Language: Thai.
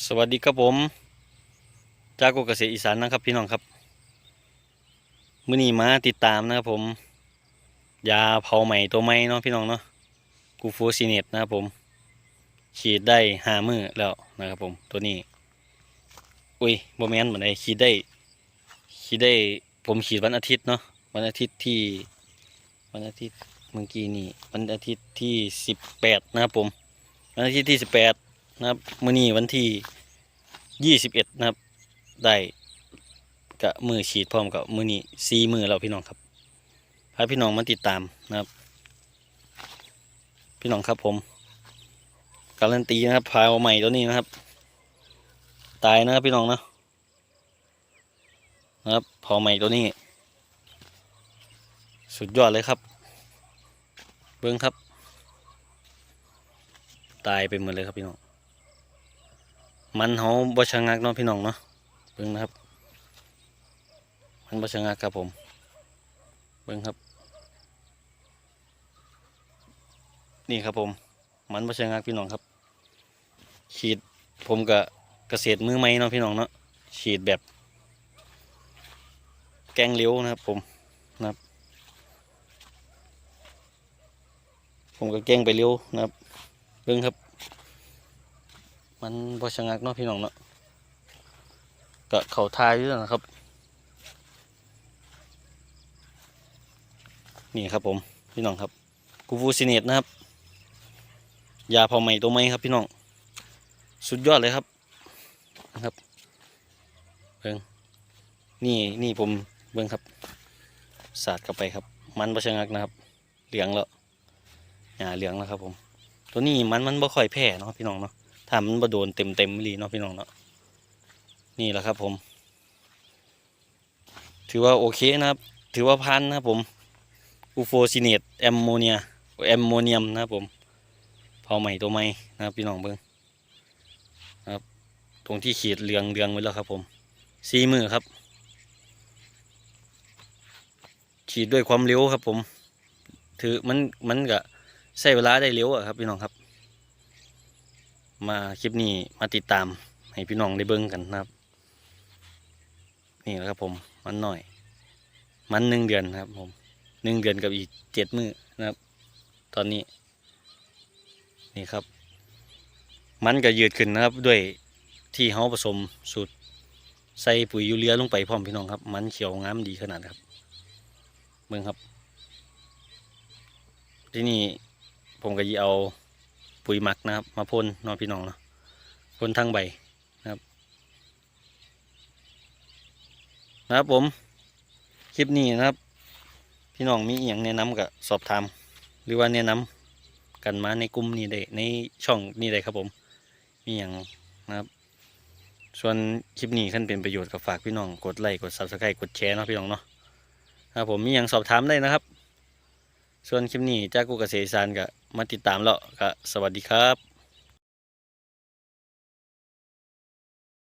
สวัสดีครับผมจากกเกษตรอีสานนะครับพี่น้องครับมื้อนี้มาติดตามนะครับผม ยาเผาใหม่ตัวใหม่เนาะพี่น้องเนาะกูฟูซีเนตนะครับผม ฉีดได้ห้ามือแล้วนะครับผมตัวนี้ อุ้ยโมเมนต์เหมือนไอ้ฉีดได้ฉีดได้ผมฉีดวันอาทิตย์เนาะวันอาทิตย์ที่ วันอาทิตย์เมื่อกี้นี่วันอาทิตย์ที่สิบแปดนะครับผม วันอาทิตย์ที่สิบแปด นะครับมื้อนี้วันที่ยี่สิบเอ็ดนะครับ ได้กะมือฉีดพร้อมกับมือนี้ซีมือเราพี่น้องครับพาพี่น้องมาติดตามนะครับ พี่น้องครับผมการันตีนะครับพาวใหม่ตัวนี้นะครับ ตายนะครับพี่น้องเนาะนะครับพอใหม่ตัวนี้ สุดยอดเลยครับ เบิ้งครับ ตายไปหมดเลยครับพี่น้อง มันเขาบชะงักเนาะพี่น้องเนาะเบิ่งนะครับ มันบชะงักครับผม เบิ่งครับ นี่ครับผม มันบชะงักพี่น้องครับ ฉีดผมกับเกษตรมือใหม่เนาะพี่น้องเนาะฉีดแบบ แกงเลี้ยวนะครับผมนะครับ ผมก็แกงไปเลี้ยวนะครับเบิ่งครับ มันบ่ชะงักเนาะพี่น้องเนาะก็เขาทายอยู่แล้วนะครับ นี่ครับผมพี่น้องครับ กูฟูซิเนตนะครับ ยาเผาไหมตัวใหม่ครับพี่น้อง สุดยอดเลยครับนะครับเบิ่งนี่นี่ผมเบิ่งครับสาดเข้าไปครับ มันบ่ชะงักนะครับ เหลืองแล้วหญ้าเหลืองแล้วครับผม ตัวนี้มันมันบ่ค่อยแพ้เนาะพี่น้องเนาะ ถ้ามันบ่โดนเต็มเต็มๆลีเนาะพี่น้องเนาะนี่แหละครับผม ถือว่าโอเคนะครับ ถือว่าพันนะครับผมอูโฟซิเนตแอมโมเนียแอมโมเนียมนะครับผมเผาใหม่ตัวใหม่นะครับพี่น้องเบิ้งนครับตรงที่ขีดเหลืองเหลืองไว้แล้วครับผมซีมือครับขีดด้วยความเร็วครับผม ถือมันมันก็ใช้เวลาได้เร็วอะครับพี่น้องครับ มาคลิปนี้มาติดตามให้พี่น้องได้เบิ่งกันนะครับ นี่แหละครับผมมันหน่อย มันหนึ่งเดือนครับ ผมหนึ่งเดือนกับอีกเจ็ดมือนะครับ ตอนนี้ นี่ครับ มันก็ยืดขึ้นนะครับ ด้วยที่เขาผสมสูตรใส่ปุ๋ยยูเรียลงไปพร้อมพี่น้องครับ มันเขียวงามดีขนาดครับเบิ่งครับ ที่นี่ผมก็จะเอา ปุ๋ยหมักนะครับ มาพ่นนอนพี่น้องเนาะพ่นทั้งใบนะครับ นะครับผม คลิปนี้นะครับ พี่น้องมีอย่างแนะนำกับสอบถาม หรือว่าแนะนำกันมาในกลุ่มนี้ได้ในช่องนี้ได้ครับผม มีอย่างนะครับ ส่วนคลิปนี้ขั้นเป็นประโยชน์กับฝากพี่น้องกดไลค์กด subscribe กดแชร์เนาะพี่น้องเนาะนะครับผมมีอย่างสอบถามได้นะครับ ส่วนคลิปนี้จากกูเกษตรอีสานก็ มาติดตามแล้วก็สวัสดีครับ